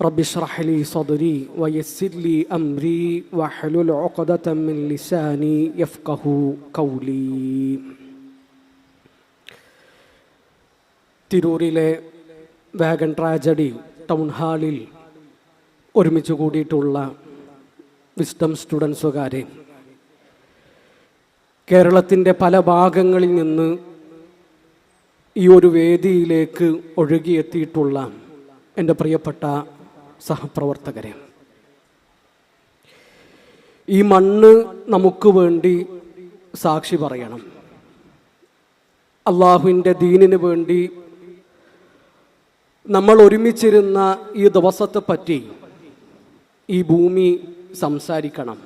رب اشرح لي صدري ويسر لي أمري واحلل عقدة من لساني يفقه قولي തിരൂരിലെ wagon tragedy town ഹാളിൽ ഒരുമിച്ച് കൂടിയിട്ടുള്ള വിസ്ഡം സ്റ്റുഡൻസുകാരെ കേരളത്തിൻ്റെ പല ഭാഗങ്ങളിൽ നിന്ന് ഈ ഒരു വേദിയിലേക്ക് ഒഴുകിയെത്തിയിട്ടുള്ള എൻ്റെ പ്രിയപ്പെട്ട സഹപ്രവർത്തകരെ ഈ മണ്ണ് നമുക്ക് വേണ്ടി സാക്ഷി പറയണം. അള്ളാഹുവിന്റെ ദീനിന് വേണ്ടി നമ്മൾ ഒരുമിച്ചിരുന്ന ഈ ദിവസത്തെ പറ്റി ഈ ഭൂമി സംസാരിക്കണം.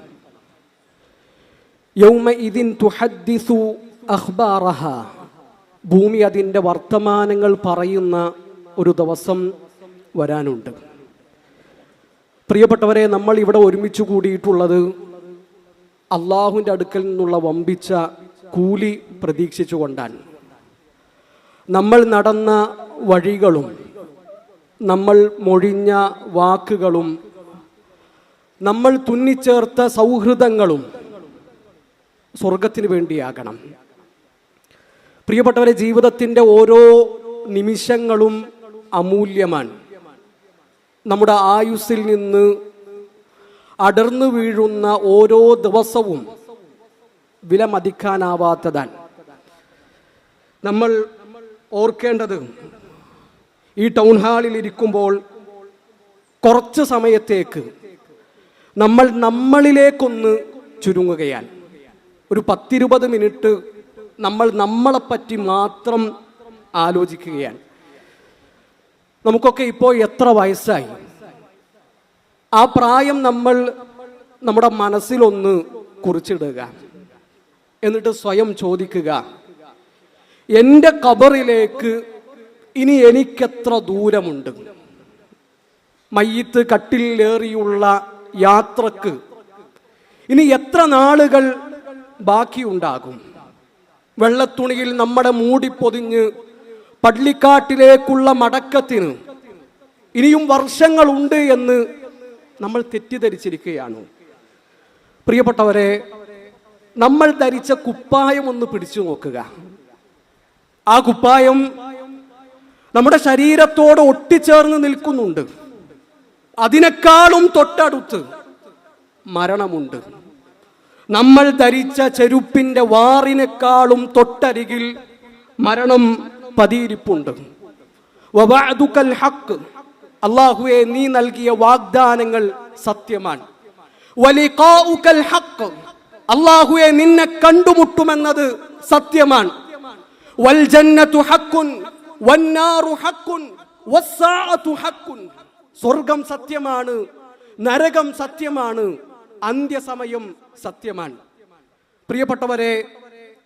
യൗമ ഇതിൻ തുഹദ്ദിസു അഖ്ബാറഹ. ഭൂമി അതിന്റെ വർത്തമാനങ്ങൾ പറയുന്ന ഒരു ദിവസം വരാനുണ്ട്. പ്രിയപ്പെട്ടവരെ നമ്മൾ ഇവിടെ ഒരുമിച്ച് കൂടിയിട്ടുള്ളത് അള്ളാഹുവിന്റെ അടുക്കൽ നിന്നുള്ള വമ്പിച്ച കൂലി പ്രതീക്ഷിച്ചുകൊണ്ടാണ്. നമ്മൾ നടന്ന വഴികളും നമ്മൾ മൊഴിഞ്ഞ വാക്കുകളും നമ്മൾ തുന്നിച്ചേർത്ത സൗഹൃദങ്ങളും സ്വർഗത്തിന് വേണ്ടിയാകണം. പ്രിയപ്പെട്ടവരെ ജീവിതത്തിന്റെ ഓരോ നിമിഷങ്ങളും അമൂല്യമാണ്. നമ്മുടെ ആയുസ്സിൽ നിന്ന് അടർന്നു വീഴുന്ന ഓരോ ദിവസവും വിലമതിക്കാനാവാത്തതാണ് നമ്മൾ ഓർക്കേണ്ടത് ഈ ടൗൺ ഹാളിൽ ഇരിക്കുമ്പോൾ കുറച്ച് സമയത്തേക്ക് നമ്മൾ നമ്മളിലേക്കൊന്ന് ചുരുങ്ങുകയാണ്. ഒരു പത്തിരുപത് മിനിറ്റ് നമ്മൾ നമ്മളെപ്പറ്റി മാത്രം ആലോചിക്കുകയാണ്. നമുക്കൊക്കെ ഇപ്പോൾ എത്ര വയസ്സായി? ആ പ്രായം നമ്മൾ നമ്മുടെ മനസ്സിലൊന്ന് കുറിച്ചിടുക. എന്നിട്ട് സ്വയം ചോദിക്കുക. എന്റെ കബറിലേക്ക് ഇനി എനിക്കെത്ര ദൂരമുണ്ട്? മയ്യത്ത് കട്ടിലേറിയുള്ള യാത്രയ്ക്ക് ഇനി എത്ര നാളുകൾ ബാക്കിയുണ്ടാകും? വെള്ളത്തുണിയിൽ നമ്മുടെ മൂടി പൊതിഞ്ഞ് പള്ളിക്കാട്ടിലേക്കുള്ള മടക്കത്തിന് ഇനിയും വർഷങ്ങളുണ്ട് എന്ന് നമ്മൾ തെറ്റിദ്ധരിച്ചിരിക്കുകയാണ്. പ്രിയപ്പെട്ടവരെ നമ്മൾ ധരിച്ച കുപ്പായം ഒന്ന് പിടിച്ചു നോക്കുക. ആ കുപ്പായം നമ്മുടെ ശരീരത്തോട് ഒട്ടിച്ചേർന്ന് നിൽക്കുന്നുണ്ട്. അതിനേക്കാളും തൊട്ടടുത്ത് മരണമുണ്ട്. നമ്മൾ ധരിച്ച ചെരുപ്പിന്റെ വാറിനേക്കാളും തൊട്ടരികിൽ മരണം പതിയിരിപ്പുണ്ട്. ഹക്ക് അള്ളാഹുവെ നീ നൽകിയ വാഗ്ദാനങ്ങൾ സത്യമാണ്. ഹക്ക് അള്ളാഹുവെ നിന്നെ കണ്ടുമുട്ടുമെന്നത് സത്യമാണ്. സ്വർഗം സത്യമാണ് നരകം സത്യമാണ് അന്ത്യസമയം സത്യമാണ്. പ്രിയപ്പെട്ടവരെ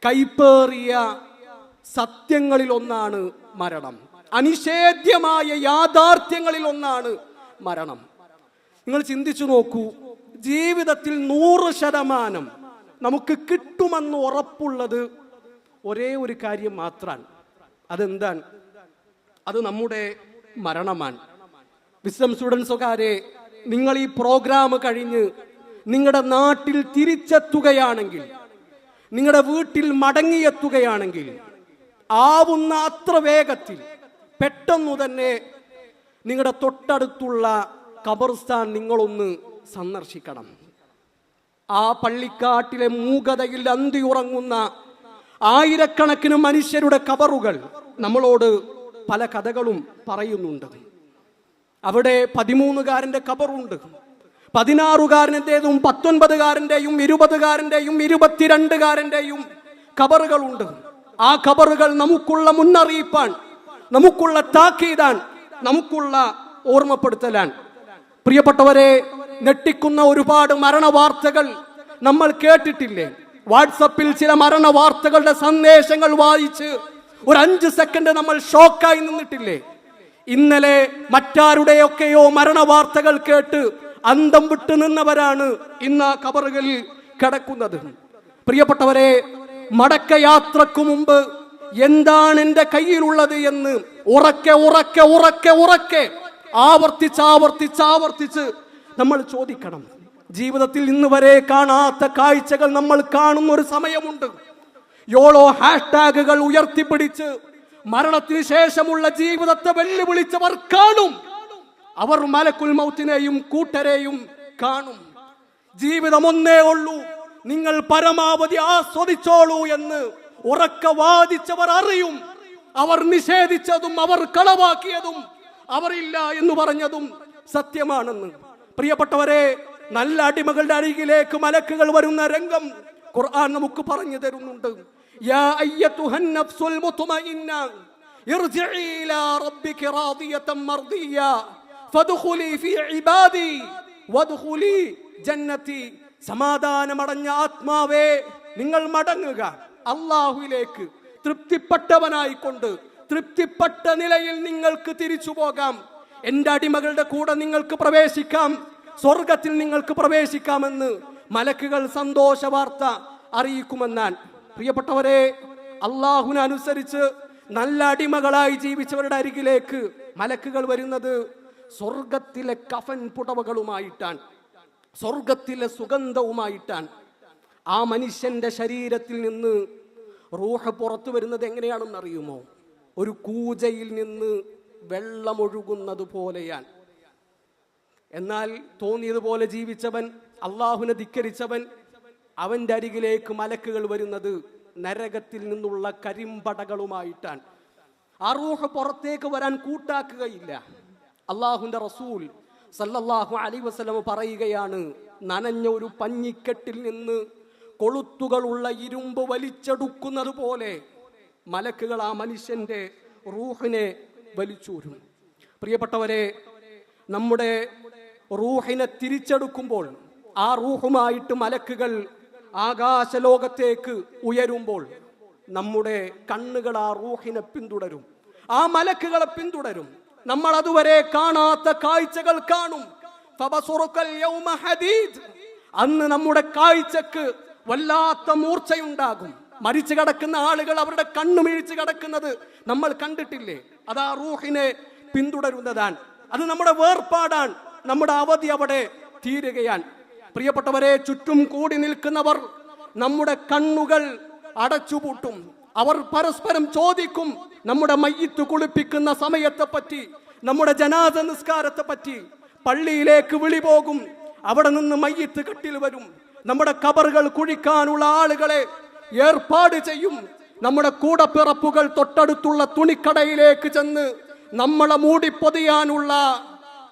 കൈപ്പേറിയ സത്യങ്ങളിൽ ഒന്നാണ് മരണം. അനിഷേധ്യമായ യാഥാർത്ഥ്യങ്ങളിൽ ഒന്നാണ് മരണം. നിങ്ങൾ ചിന്തിച്ചു നോക്കൂ ജീവിതത്തിൽ നൂറ് ശതമാനം നമുക്ക് കിട്ടുമെന്ന് ഉറപ്പുള്ളത് ഒരേ ഒരു കാര്യം മാത്രമാണ് അതെന്താണ്? അത് നമ്മുടെ മരണമാണ്. വിസ്ഡം സ്റ്റുഡൻസുകാരെ നിങ്ങൾ ഈ പ്രോഗ്രാം കഴിഞ്ഞ് നിങ്ങളുടെ നാട്ടിൽ തിരിച്ചെത്തുകയാണെങ്കിൽ നിങ്ങളുടെ വീട്ടിൽ മടങ്ങിയെത്തുകയാണെങ്കിൽ ആവുന്ന അത്ര വേഗത്തിൽ പെട്ടെന്നു തന്നെ നിങ്ങളുടെ തൊട്ടടുത്തുള്ള ഖബർസ്ഥാൻ നിങ്ങളൊന്ന് സന്ദർശിക്കണം. ആ പള്ളിക്കാട്ടിലെ മൂകതയിൽ ഉറങ്ങുന്ന ആയിരക്കണക്കിന് മനുഷ്യരുടെ കബറുകൾ നമ്മളോട് പല കഥകളും പറയുന്നുണ്ട്. അവിടെ പതിമൂന്നുകാരന്റെ കബറുണ്ട്. പതിനാറുകാരന്റെതും പത്തൊൻപതുകാരന്റെയും ഇരുപതുകാരന്റെയും ഇരുപത്തിരണ്ടുകാരന്റെയും കബറുകളുണ്ട്. ആ ഖബറുകൾ നമുക്കുള്ള മുന്നറിയിപ്പാണ് നമുക്കുള്ള താക്കീതാൻ നമുക്കുള്ള ഓർമ്മപ്പെടുത്തലാണ്. പ്രിയപ്പെട്ടവരെ ഞെട്ടിക്കുന്ന ഒരുപാട് മരണവാർത്തകൾ നമ്മൾ കേട്ടിട്ടില്ലേ? വാട്സപ്പിൽ ചില മരണ വാർത്തകളുടെ സന്ദേശങ്ങൾ വായിച്ച് ഒരു അഞ്ച് സെക്കൻഡ് നമ്മൾ ഷോക്കായി നിന്നിട്ടില്ലേ? ഇന്നലെ മറ്റാരുടെയൊക്കെയോ മരണ വാർത്തകൾ കേട്ട് അന്തം വിട്ടു നിന്നവരാണ് ഇന്ന് ആ കബറുകളിൽ കിടക്കുന്നത്. പ്രിയപ്പെട്ടവരെ മടക്കയാത്രക്കു മുമ്പ് എന്താണ് എന്റെ കയ്യിലുള്ളത് എന്ന് ഉറക്കെ ഉറക്കെ ഉറക്കെ ഉറക്കെ ആവർത്തിച്ച് ആവർത്തിച്ച് ആവർത്തിച്ച് നമ്മൾ ചോദിക്കണം. ജീവിതത്തിൽ ഇന്ന് വരെ കാണാത്ത കാഴ്ചകൾ നമ്മൾ കാണുന്ന ഒരു സമയമുണ്ട്. യോളോ ഹാഷ്ടാഗുകൾ ഉയർത്തിപ്പിടിച്ച് മരണത്തിന് ശേഷമുള്ള ജീവിതത്തെ വെല്ലുവിളിച്ചവർ കാണും. അവർ മലക്കുൽ മൗത്തിനെയും കൂട്ടരെയും കാണും. ജീവിതം ഒന്നേ ഉള്ളൂ. നിങ്ങൾ പരമാവധി ആസ്വദിച്ചോളൂ എന്ന് ഉറക്ക വാദിച്ചവർ അറിയും. അവർ നിഷേധിച്ചതും അവർ കളവാക്കിയതും അവരില്ല എന്ന് പറഞ്ഞതും സത്യമാണെന്ന്. പ്രിയപ്പെട്ടവരെ നല്ല അടിമകളുടെ അരികിലേക്ക് മലക്കുകൾ വരുന്ന രംഗം ഖുർആൻ നമുക്ക് പറഞ്ഞു തരുന്നുണ്ട്. യാ മുത്മഇന്ന ഇലാ റബ്ബിക റാദിയതൻ മർദിയ ഫീ ഇബാദി ജന്നതി സമാധാനമടഞ്ഞ ആത്മാവേ നിങ്ങൾ മടങ്ങുക. അള്ളാഹുവിലേക്ക് തൃപ്തിപ്പെട്ടവനായിക്കൊണ്ട് തൃപ്തിപ്പെട്ട നിലയിൽ നിങ്ങൾക്ക് തിരിച്ചു പോകാം. എന്റെ അടിമകളുടെ കൂടെ നിങ്ങൾക്ക് പ്രവേശിക്കാം. സ്വർഗത്തിൽ നിങ്ങൾക്ക് പ്രവേശിക്കാമെന്ന് മലക്കുകൾ സന്തോഷ വാർത്ത അറിയിക്കുമെന്നാൽ പ്രിയപ്പെട്ടവരെ അള്ളാഹുവിനനുസരിച്ച് നല്ല അടിമകളായി ജീവിച്ചവരുടെ അരികിലേക്ക് മലക്കുകൾ വരുന്നത് സ്വർഗത്തിലെ കഫൻ പുടവകളുമായിട്ടാണ്. സ്വർഗത്തിലെ സുഗന്ധവുമായിട്ടാണ്. ആ മനുഷ്യന്റെ ശരീരത്തിൽ നിന്ന് റൂഹ് പുറത്തു വരുന്നത് എങ്ങനെയാണെന്ന് അറിയുമോ? ഒരു കൂജയിൽ നിന്ന് വെള്ളമൊഴുകുന്നത് പോലെയാണ്. എന്നാൽ തോന്നിയതുപോലെ ജീവിച്ചവൻ അള്ളാഹുനെ ധിക്കരിച്ചവൻ അവന്റെ അരികിലേക്ക് മലക്കുകൾ വരുന്നത് നരകത്തിൽ നിന്നുള്ള കരിമ്പടകളുമായിട്ടാണ്. ആ റൂഹ് പുറത്തേക്ക് വരാൻ കൂട്ടാക്കുകയില്ല. അള്ളാഹുന്റെ റസൂൽ സല്ലല്ലാഹു അലൈ വസല്ലം പറയുകയാണ് നനഞ്ഞ ഒരു പഞ്ഞിക്കെട്ടിൽ നിന്ന് കൊളുത്തുകളുള്ള ഇരുമ്പ് വലിച്ചെടുക്കുന്നത് പോലെ മലക്കുകൾ ആ മനുഷ്യന്റെ റൂഹിനെ വലിച്ചൂരും പ്രിയപ്പെട്ടവരെ നമ്മുടെ റൂഹിനെ തിരിച്ചെടുക്കുമ്പോൾ ആ റൂഹുമായിട്ട് മലക്കുകൾ ആകാശലോകത്തേക്ക് ഉയരുമ്പോൾ നമ്മുടെ കണ്ണുകൾ ആ റൂഹിനെ പിന്തുടരും. ആ മലക്കുകളെ പിന്തുടരും. നമ്മൾ അതുവരെ കാണാത്ത കാഴ്ചകൾ കാണും. അന്ന് നമ്മുടെ കാഴ്ചക്ക് വല്ലാത്ത മൂർച്ചയുണ്ടാകും. മരിച്ചു കിടക്കുന്ന ആളുകൾ അവരുടെ കണ്ണു മിഴിച്ച് കിടക്കുന്നത് നമ്മൾ കണ്ടിട്ടില്ലേ? അത് ആ റൂഹിനെ പിന്തുടരുന്നതാണ്. അത് നമ്മുടെ വേർപാടാണ്. നമ്മുടെ അവധി അവിടെ തീരുകയാണ്. പ്രിയപ്പെട്ടവരെ ചുറ്റും കൂടി നിൽക്കുന്നവർ നമ്മുടെ കണ്ണുകൾ അടച്ചുപൂട്ടും. അവർ പരസ്പരം ചോദിക്കും നമ്മുടെ മയ്യത്ത് കുളിപ്പിക്കുന്ന സമയത്തെ പറ്റി നമ്മുടെ ജനാദ നിസ്കാരത്തെ പറ്റി. പള്ളിയിലേക്ക് വിളി പോകും അവിടെ നിന്ന് മയ്യത്ത് കെട്ടിൽ വരും. നമ്മുടെ കബറുകൾ കുഴിക്കാനുള്ള ആളുകളെ ഏർപ്പാട് ചെയ്യും. നമ്മുടെ കൂടപ്പിറപ്പുകൾ തൊട്ടടുത്തുള്ള തുണിക്കടയിലേക്ക് ചെന്ന് നമ്മളെ മൂടിപ്പൊതിയാനുള്ള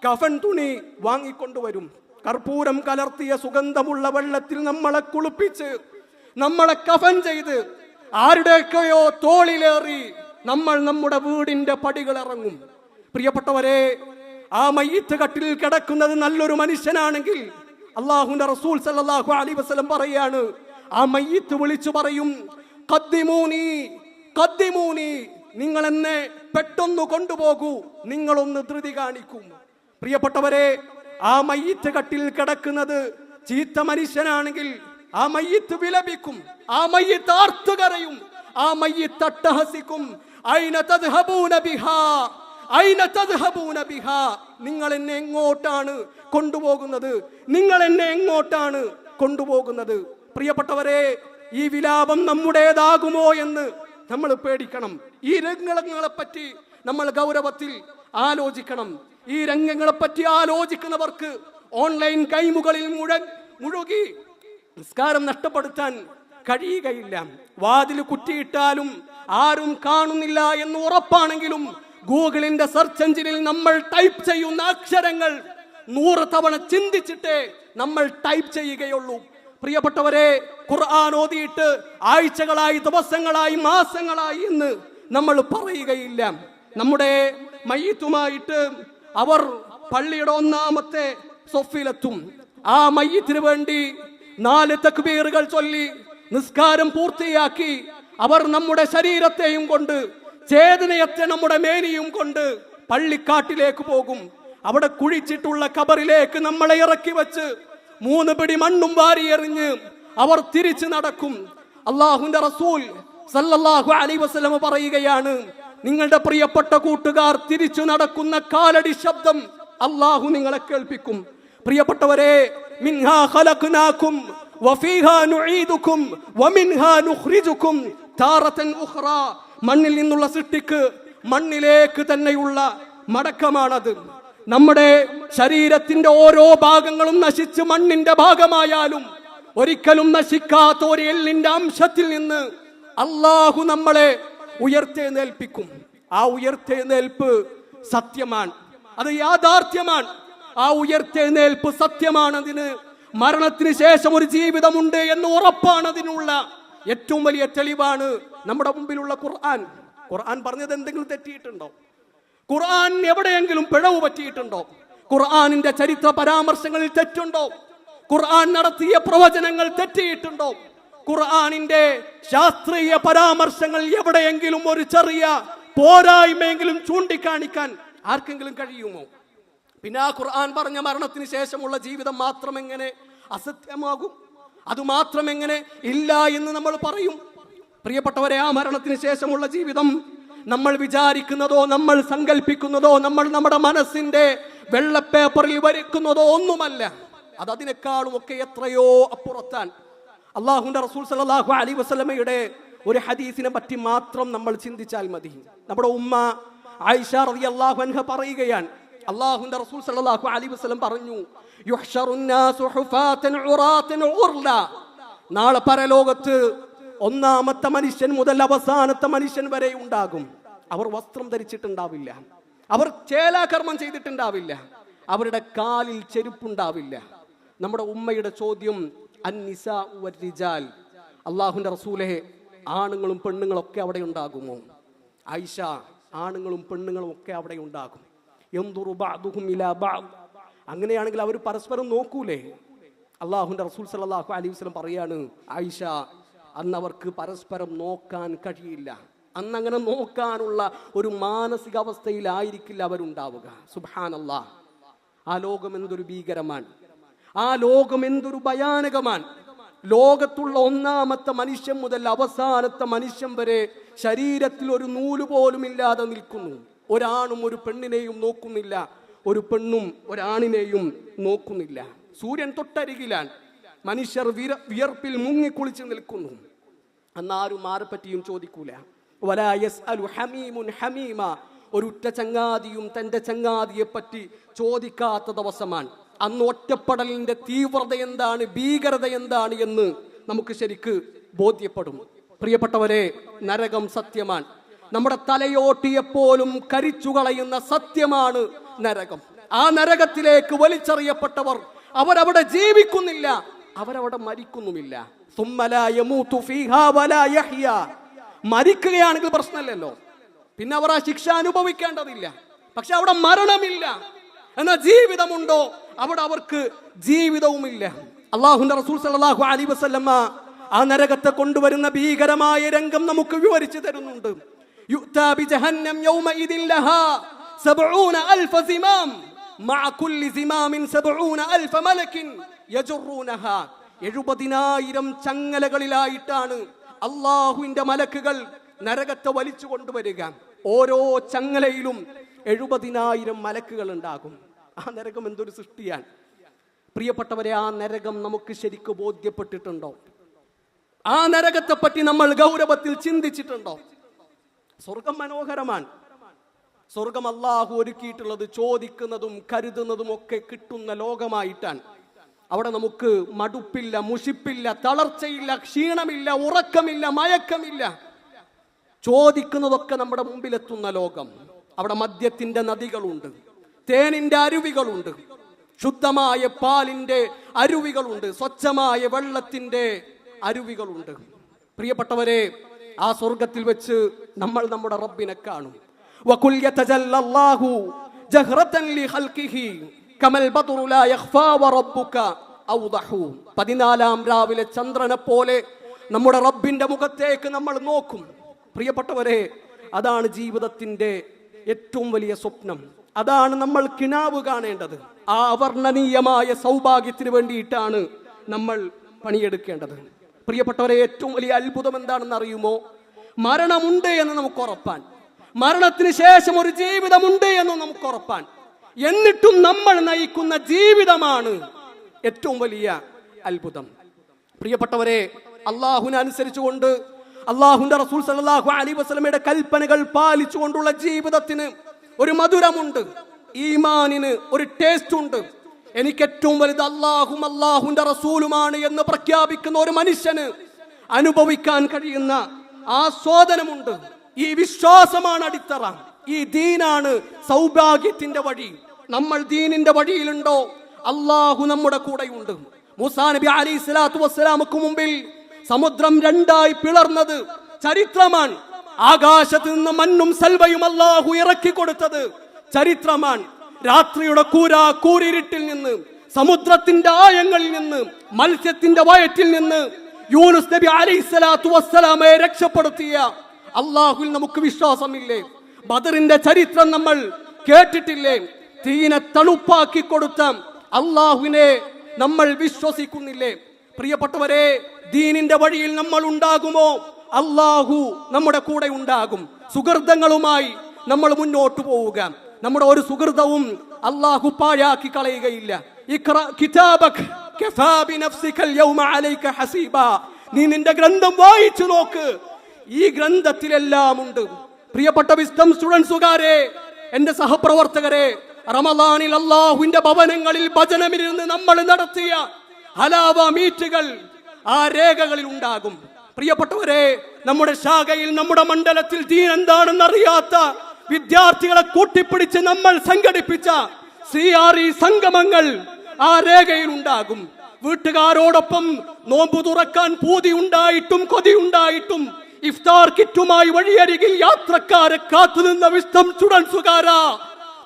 കഫൻ തുണി വാങ്ങിക്കൊണ്ടുവരും. കർപ്പൂരം കലർത്തിയ സുഗന്ധമുള്ള വെള്ളത്തിൽ നമ്മളെ കുളിപ്പിച്ച് നമ്മളെ കഫൻ ചെയ്ത് ആരുടെയൊക്കെയോ തോളിലേറി നമ്മൾ നമ്മുടെ വീടിന്റെ പടികൾ ഇറങ്ങും. പ്രിയപ്പെട്ടവരെ ആ മയ്യത്ത് കട്ടിൽ കിടക്കുന്നത് നല്ലൊരു മനുഷ്യനാണെങ്കിൽ അള്ളാഹുന്റെ റസൂൽ സല്ലാഹു അലി വസ്ലം പറയാണ് ആ മയ്യത്ത് വിളിച്ചു പറയും കദ്ദിമൂനി കദ്ദിമൂനി നിങ്ങൾ എന്നെ പെട്ടെന്ന് കൊണ്ടുപോകൂ നിങ്ങളൊന്ന് ധൃതി കാണിക്കും. പ്രിയപ്പെട്ടവരെ ആ മയ്യത്ത് കട്ടിൽ കിടക്കുന്നത് ചീത്ത മനുഷ്യനാണെങ്കിൽ ആ മയ്യത്ത് വിലപിക്കും ആ മയ്യത്ത് ആർത്തുകരയും ആ മയ്യത്ത് അട്ടഹസിക്കും. അയിന തദ്ഹബൂന ബിഹാ അയിന തദ്ഹബൂന ബിഹാ. നിങ്ങൾ എന്നെ എങ്ങോട്ടാണ് കൊണ്ടുപോകുന്നത്? നിങ്ങൾ എന്നെ എങ്ങോട്ടാണ് കൊണ്ടുപോകുന്നത്? പ്രിയപ്പെട്ടവരെ ഈ വിലാപം നമ്മുടേതാകുമോ എന്ന് നമ്മൾ പേടിക്കണം. ഈ രംഗങ്ങളെ പറ്റി നമ്മൾ ഗൗരവത്തിൽ ആലോചിക്കണം. ഈ രംഗങ്ങളെ പറ്റി ആലോചിക്കുന്നവർക്ക് ഓൺലൈൻ കൈമുകളിൽ മുഴ മുഴുകി നിസ്കാരം നഷ്ടപ്പെടുത്താൻ കഴിയുകയില്ല. വാതിൽ കുറ്റിയിട്ടാലും ആരും കാണുന്നില്ല എന്ന് ഉറപ്പാണെങ്കിലും ഗൂഗിളിന്റെ സെർച്ച് എഞ്ചിനിൽ നമ്മൾ ടൈപ്പ് ചെയ്യുന്ന അക്ഷരങ്ങൾ നൂറ് തവണ ചിന്തിച്ചിട്ടേ നമ്മൾ ടൈപ്പ് ചെയ്യുകയുള്ളൂ. പ്രിയപ്പെട്ടവരെ ഖുർആൻ ഓതിയിട്ട് ആഴ്ചകളായി ദിവസങ്ങളായി മാസങ്ങളായി എന്ന് നമ്മൾ പറയുകയില്ല. നമ്മുടെ മയ്യത്തുമായിട്ട് അവർ പള്ളിയുടെ ഒന്നാമത്തെ സൊഫിലെത്തും. ആ മയ്യത്തിന് വേണ്ടി നാല് തക്ബീറുകൾ ചൊല്ലി നിസ്കാരം പൂർത്തിയാക്കി അവർ നമ്മുടെ ശരീരത്തെയും കൊണ്ട് ചേതനയത്തെ നമ്മുടെ മേനിയും കൊണ്ട് പള്ളിക്കാട്ടിലേക്ക് പോകും. അവിടെ കുഴിച്ചിട്ടുള്ള കബറിലേക്ക് നമ്മളെ ഇറക്കി വെച്ച് മൂന്ന് പിടി മണ്ണും വാരിയെറിഞ്ഞ് അവർ തിരിച്ചു നടക്കും. അള്ളാഹുന്റെ റസൂൽ സല്ലല്ലാഹു അലൈഹി വസ്ലമ പറയുകയാണ് നിങ്ങളുടെ പ്രിയപ്പെട്ട കൂട്ടുകാർ തിരിച്ചു നടക്കുന്ന കാലടി ശബ്ദം അള്ളാഹു നിങ്ങളെ കേൾപ്പിക്കും. പ്രിയപ്പെട്ടവരെ മണ്ണിൽ നിന്നുള്ള സൃഷ്ടിക്ക് മണ്ണിലേക്ക് തന്നെയുള്ള മടക്കമാണത്. നമ്മുടെ ശരീരത്തിന്റെ ഓരോ ഭാഗങ്ങളും നശിച്ച് മണ്ണിന്റെ ഭാഗമായാലും ഒരിക്കലും നശിക്കാത്ത ഒരു എല്ലിന്റെ അംശത്തിൽ നിന്ന് അള്ളാഹു നമ്മളെ ഉയർത്തെഴുന്നേൽപ്പിക്കും. ആ ഉയർത്തെഴുന്നേൽപ്പ് സത്യമാണ്. അത് യാഥാർത്ഥ്യമാണ്. ആ ഉയർത്തെഴുന്നേൽപ്പ് സത്യമാണതിന്. മരണത്തിന് ശേഷം ഒരു ജീവിതമുണ്ട് എന്ന് ഉറപ്പാണ് അതിനുള്ള ഏറ്റവും വലിയ തെളിവാണ് നമ്മുടെ മുമ്പിലുള്ള ഖുർആൻ. ഖുർആൻ പറഞ്ഞത് എന്തെങ്കിലും തെറ്റിയിട്ടുണ്ടോ? ഖുർആൻ എവിടെയെങ്കിലും പിഴവ് പറ്റിയിട്ടുണ്ടോ? ഖുർആാനിന്റെ ചരിത്ര പരാമർശങ്ങളിൽ തെറ്റുണ്ടോ? ഖുർആൻ നടത്തിയ പ്രവചനങ്ങൾ തെറ്റിയിട്ടുണ്ടോ? ഖുർആാനിന്റെ ശാസ്ത്രീയ പരാമർശങ്ങൾ എവിടെയെങ്കിലും ഒരു ചെറിയ പോരായ്മയെങ്കിലും ചൂണ്ടിക്കാണിക്കാൻ ആർക്കെങ്കിലും കഴിയുമോ? പിന്നെ ആ ഖുർആൻ പറഞ്ഞ മരണത്തിന് ശേഷമുള്ള ജീവിതം മാത്രം എങ്ങനെ അസത്യമാകും? അത് മാത്രം എങ്ങനെ ഇല്ല എന്ന് നമ്മൾ പറയും. പ്രിയപ്പെട്ടവരെ ആ മരണത്തിന് ശേഷമുള്ള ജീവിതം നമ്മൾ വിചാരിക്കുന്നതോ നമ്മൾ സങ്കല്പിക്കുന്നതോ നമ്മൾ നമ്മുടെ മനസ്സിന്റെ വെള്ളപ്പേപ്പറിൽ വരയ്ക്കുന്നതോ ഒന്നുമല്ല. അത് അതിനേക്കാളും ഒക്കെ എത്രയോ അപ്പുറത്താൻ അള്ളാഹുന്റെ റസൂൽ സലാഹു അലി വസ്ലമയുടെ ഒരു ഹദീസിനെ പറ്റി മാത്രം നമ്മൾ ചിന്തിച്ചാൽ മതി. നമ്മുടെ ഉമ്മ ആയിഷ അള്ളാഹു അൻഹ പറയുകയാണ് അള്ളാഹുന്റെ റസൂൽ സല്ലല്ലാഹു അലൈഹി വസല്ലം പറഞ്ഞു യുഹ്ശറുന്നാസു ഹുഫാതൻ ഉറാതൻ ഉർല. നാളെ പരലോകത്ത് ഒന്നാമത്തെ മനുഷ്യൻ മുതൽ അവസാനത്തെ മനുഷ്യൻ വരെ ഉണ്ടാകും. അവർ വസ്ത്രം ധരിച്ചിട്ടുണ്ടാവില്ല. അവർ ചേലാകർമ്മം ചെയ്തിട്ടുണ്ടാവില്ല. അവരുടെ കാലിൽ ചെരുപ്പുണ്ടാവില്ല. നമ്മുടെ ഉമ്മയുടെ ചോദ്യം അള്ളാഹുന്റെ റസൂലെ ആണുങ്ങളും പെണ്ണുങ്ങളും ഒക്കെ അവിടെ ഉണ്ടാകുമോ? ആയിഷ ആണുങ്ങളും പെണ്ണുങ്ങളും ഒക്കെ അവിടെ ഉണ്ടാകും. എന്തുറു ബാദുഹും ഇലാ ബാദ് അങ്ങനെയാണെങ്കിൽ അവർ പരസ്പരം നോക്കൂലേ? അള്ളാഹുന്റെ റസൂൽ സല്ലല്ലാഹു അലൈഹി വസല്ലം പറയാണ് ആയിഷ അന്ന് അവർക്ക് പരസ്പരം നോക്കാൻ കഴിയില്ല. അന്ന് അങ്ങനെ നോക്കാനുള്ള ഒരു മാനസികാവസ്ഥയിലായിരിക്കില്ല അവരുണ്ടാവുക. സുബ്ഹാനല്ലാഹ് ആ ലോകം എന്തൊരു ഭീകരമാണ്. ആ ലോകം എന്തൊരു ഭയാനകമാണ്. ലോകത്തുള്ള ഒന്നാമത്തെ മനുഷ്യൻ മുതൽ അവസാനത്തെ മനുഷ്യൻ വരെ ശരീരത്തിൽ ഒരു നൂൽ പോലും ഇല്ലാതെ നിൽക്കുന്നു. ഒരാണും ഒരു പെണ്ണിനെയും നോക്കുന്നില്ല. ഒരു പെണ്ണും ഒരാണിനെയും നോക്കുന്നില്ല. സൂര്യൻ തൊട്ടരികിലാണ്. മനുഷ്യർ വിര വിയർപ്പിൽ മുങ്ങിക്കുളിച്ച് നിൽക്കുന്നു. അന്നാരും ആരെ പറ്റിയും ചോദിക്കൂല. വലായസ് അലു ഹമീമുൻ ഹമീമ. ഒരു ഉറ്റ ചങ്ങാതിയും തന്റെ ചങ്ങാതിയെപ്പറ്റി ചോദിക്കാത്ത ദിവസമാണ്. അന്ന് ഒറ്റപ്പെടലിന്റെ തീവ്രത എന്താണ് ഭീകരത എന്താണ് എന്ന് നമുക്ക് ശരിക്ക് ബോധ്യപ്പെടും. പ്രിയപ്പെട്ടവരെ നരകം സത്യമാണ്. നമ്മുടെ തലയോട്ടിയെപ്പോലും കരിച്ചു കളയുന്ന സത്യമാണ് നരകം. ആ നരകത്തിലേക്ക് വലിച്ചെറിയപ്പെട്ടവർ അവരവിടെ ജീവിക്കുന്നില്ല അവരവിടെ മരിക്കുന്നുമില്ല. മരിക്കുകയാണെങ്കിൽ പ്രശ്നമല്ലല്ലോ. പിന്നെ അവർ ആ ശിക്ഷ അനുഭവിക്കേണ്ടതില്ല. പക്ഷെ അവിടെ മരണമില്ല. എന്ന ജീവിതമുണ്ടോ? അവിടെ അവർക്ക് ജീവിതവുമില്ല. അള്ളാഹുന്റെ റസൂൽ സല്ലല്ലാഹു അലി വസല്ലമ ആ നരകത്തെ കൊണ്ടുവരുന്ന ഭീകരമായ രംഗം നമുക്ക് വിവരിച്ചു തരുന്നുണ്ട്. യുക്താ بجهنم يومئذ لها سبعون ألف زمام مع كل زمام سبعون ألف ملك يجرونها എഴുപതിനായിരം ചങ്ങലകളിലായിട്ടാണ് അള്ളാഹുവിന്റെ മലക്കുകൾ നരകത്തെ വലിച്ചു കൊണ്ടുവരിക. ഓരോ ചങ്ങലയിലും എഴുപതിനായിരം മലക്കുകൾ ഉണ്ടാകും. ആ നരകം എന്തൊരു സൃഷ്ടിയാണ്? പ്രിയപ്പെട്ടവരെ ആ നരകം നമുക്ക് ശരിക്ക് ബോധ്യപ്പെട്ടിട്ടുണ്ടോ? ആ നരകത്തെപ്പറ്റി നമ്മൾ ഗൗരവത്തിൽ ചിന്തിച്ചിട്ടുണ്ടോ? സ്വർഗം മനോഹരമാണ്. സ്വർഗം അള്ളാഹു ഒരുക്കിയിട്ടുള്ളത് ചോദിക്കുന്നതും കരുതുന്നതും ഒക്കെ കിട്ടുന്ന ലോകമായിട്ടാണ്. അവിടെ നമുക്ക് മടുപ്പില്ല മുഷിപ്പില്ല തളർച്ചയില്ല ക്ഷീണമില്ല ഉറക്കമില്ല മയക്കമില്ല. ചോദിക്കുന്നതൊക്കെ നമ്മുടെ മുമ്പിലെത്തുന്ന ലോകം. അവിടെ മദ്യത്തിന്റെ നദികളുണ്ട് തേനിന്റെ അരുവികളുണ്ട് ശുദ്ധമായ പാലിന്റെ അരുവികളുണ്ട് സ്വച്ഛമായ വെള്ളത്തിന്റെ അരുവികളുണ്ട്. പ്രിയപ്പെട്ടവരെ ആ സ്വർഗത്തിൽ വെച്ച് നമ്മൾ നമ്മുടെ റബ്ബിനെ കാണും. പതിനാലാം രാവിലെ ചന്ദ്രനെ പോലെ നമ്മുടെ റബ്ബിന്റെ മുഖത്തേക്ക് നമ്മൾ നോക്കും. പ്രിയപ്പെട്ടവരെ അതാണ് ജീവിതത്തിന്റെ ഏറ്റവും വലിയ സ്വപ്നം. അതാണ് നമ്മൾ കിണാവ് കാണേണ്ടത്. ആ അവർണനീയമായ സൗഭാഗ്യത്തിന് വേണ്ടിയിട്ടാണ് നമ്മൾ പണിയെടുക്കേണ്ടത്. പ്രിയപ്പെട്ടവരെ ഏറ്റവും വലിയ അത്ഭുതം എന്താണെന്ന് അറിയുമോ? മരണമുണ്ട് എന്ന് നമുക്ക് ഉറപ്പാൻ. മരണത്തിന് ശേഷം ഒരു ജീവിതമുണ്ട് എന്ന് നമുക്ക് ഉറപ്പാൻ. എന്നിട്ടും നമ്മൾ നയിക്കുന്ന ജീവിതമാണ് ഏറ്റവും വലിയ അത്ഭുതം. പ്രിയപ്പെട്ടവരെ അള്ളാഹുവിനെ അനുസരിച്ചുകൊണ്ട് അള്ളാഹുന്റെ റസൂൽ സലാഹു അലി വസ്ലമയുടെ കൽപ്പനകൾ പാലിച്ചുകൊണ്ടുള്ള ജീവിതത്തിന് ഒരു മധുരമുണ്ട് ഈമാനിന് ഒരു ടേസ്റ്റ് ഉണ്ട്. എനിക്ക് ഏറ്റവും വലുത് അള്ളാഹും അള്ളാഹുന്റെ റസൂലുമാണ് എന്ന് പ്രഖ്യാപിക്കുന്ന ഒരു മനുഷ്യന് അനുഭവിക്കാൻ കഴിയുന്ന ആസ്വാദനമുണ്ട്. ഈ വിശ്വാസമാണ് അടിത്തറ. ഈ ദീനാണ് സൗഭാഗ്യത്തിന്റെ വഴി. നമ്മൾ ദീനിന്റെ വഴിയിലുണ്ടോ? അള്ളാഹു നമ്മുടെ കൂടെയുണ്ട്. മൂസാ നബി അലി സ്വലാത്തു വസ്സലാമക്ക് മുമ്പിൽ സമുദ്രം രണ്ടായി പിളർന്നത് ചരിത്രമാണ്. ആകാശത്ത് നിന്ന് മണ്ണും സൽവയും അള്ളാഹു ഇറക്കി കൊടുത്തത് ചരിത്രമാണ്. രാത്രിയുടെ കൂരാ കൂരിരുട്ടിൽ നിന്ന് സമുദ്രത്തിന്റെ ആയങ്ങളിൽ നിന്ന് മത്സ്യത്തിന്റെ വയറ്റിൽ നിന്ന് യൂനുസ് നബി അലൈഹി സ്വലാത്തു വസ്സലാമയെ രക്ഷപ്പെടുത്തിയ അള്ളാഹുൽ നമുക്ക് വിശ്വാസമില്ലേ? ബദറിന്റെ ചരിത്രം നമ്മൾ കേട്ടിട്ടില്ലേ? തീനെ തണുപ്പാക്കി കൊടുത്ത അള്ളാഹുവിനെ നമ്മൾ വിശ്വസിക്കുന്നില്ലേ? പ്രിയപ്പെട്ടവരെ ദീനിന്റെ വഴിയിൽ നമ്മൾ ഉണ്ടാകുമോ? അള്ളാഹു നമ്മുടെ കൂടെ ഉണ്ടാകും. സുഹൃതങ്ങളുമായി നമ്മൾ മുന്നോട്ട് പോവുക. നമ്മുടെ ഒരു സുഹൃതവും അള്ളാഹു പാഴാക്കി കളയുകയില്ല. നീ നിന്റെ ഗ്രന്ഥം വായിച്ചു നോക്ക്. ഈ ഗ്രന്ഥത്തിലെല്ലാം ഉണ്ട്. പ്രിയപ്പെട്ട വിസ്തം സ്റ്റുഡൻസുകാരെ എന്റെ സഹപ്രവർത്തകരെ റമദാനിൽ അള്ളാഹുവിന്റെ ഭവനങ്ങളിൽ ഭജനമിരുന്ന് നമ്മൾ നടത്തിയ ഹലാവ മീറ്റുകൾ ആ രേഖകളിൽ ഉണ്ടാകും. പ്രിയപ്പെട്ടവരെ നമ്മുടെ ശാഖയിൽ നമ്മുടെ മണ്ഡലത്തിൽ ദീൻ എന്താണെന്ന് അറിയാത്ത വിദ്യാർത്ഥികളെ കൂട്ടിപ്പിടിച്ച് നമ്മൾ സംഘടിപ്പിച്ച സി ആർ ഇ സംഗമങ്ങൾ ആ രേഖയിൽ ഉണ്ടാകും വീട്ടുകാരോടൊപ്പം നോമ്പ് തുറക്കാൻ പൂതി ഉണ്ടായിട്ടും കൊതി ഉണ്ടായിട്ടും ഇഫ്താർ കിറ്റുമായി വഴിയരികിൽ യാത്രക്കാരെ കാത്തുനിന്ന വിസ്തം സ്റ്റുഡൻസുകാരാ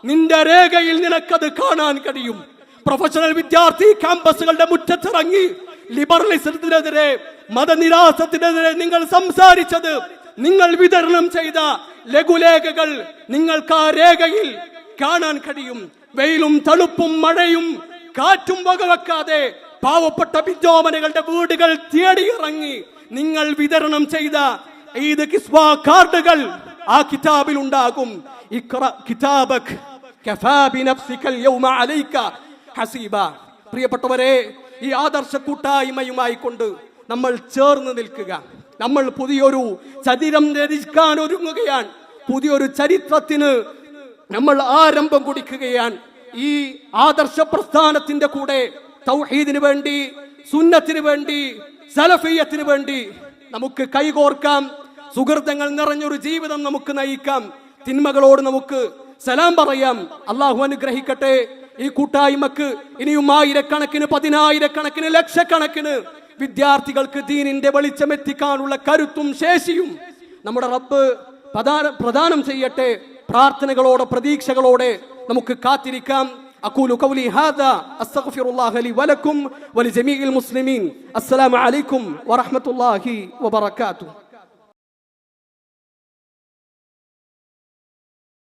നിന്റെ രേഖയിൽ നിനക്കത് കാണാൻ കഴിയും. പ്രൊഫഷണൽ വിദ്യാർത്ഥി ക്യാമ്പസുകളുടെ മുറ്റത്തിറങ്ങി ലിബറലിസത്തിനെതിരെ മതനിരാസത്തിനെതിരെ നിങ്ങൾ സംസാരിച്ചത് നിങ്ങൾ വിതരണം ചെയ്ത ലഘുലേഖകൾ നിങ്ങൾക്ക് ആ രേഖയിൽ കാണാൻ കഴിയും. വെയിലും തണുപ്പും മഴയും കാറ്റും വകവെക്കാതെ പാവപ്പെട്ട വിദ്യോമനകളുടെ വീടുകൾ തേടിയിറങ്ങി നിങ്ങൾ വിതരണം ചെയ്ത ഈദ് കിസ്വാ കാർഡുകൾ ആ കിതാബിൽ ഉണ്ടാകും. കിതാബക് ഹസീബ. പ്രിയപ്പെട്ടവരെ ഈ ആദർശ കൂട്ടായ്മയുമായി കൊണ്ട് നമ്മൾ ചേർന്ന് നിൽക്കുക. നമ്മൾ പുതിയൊരു ചതിരം രചിക്കാൻ ഒരുങ്ങുകയാണ്. പുതിയൊരു ചരിത്രത്തിന് നമ്മൾ ആരംഭം കുടിക്കുകയാണ്. ഈ ആദർശ പ്രസ്ഥാനത്തിന്റെ കൂടെ തൗഹീദിന് വേണ്ടി സുന്നത്തിന് വേണ്ടി സലഫീയത്തിന് വേണ്ടി നമുക്ക് കൈകോർക്കാം. സുഹൃത്തങ്ങൾ നിറഞ്ഞൊരു ജീവിതം നമുക്ക് നയിക്കാം. തിന്മകളോട് നമുക്ക് സലാം പറയാം. അള്ളാഹു അനുഗ്രഹിക്കട്ടെ. ഈ കൂട്ടായ്മക്ക് ഇനിയും ആയിരക്കണക്കിന് പതിനായിരക്കണക്കിന് ലക്ഷക്കണക്കിന് വിദ്യാർത്ഥികൾക്ക് ദീനിന്റെ വെളിച്ചമെത്തിക്കാനുള്ള കരുത്തും ശേഷിയും നമ്മുടെ റബ്ബ് പ്രദാനം ചെയ്യട്ടെ പ്രാർത്ഥനകളോടെ പ്രതീക്ഷകളോടെ നമുക്ക് കാത്തിരിക്കാം أقول قولي هذا أستغفر الله لي ولكم ولجميع المسلمين السلام عليكم ورحمة الله وبركاته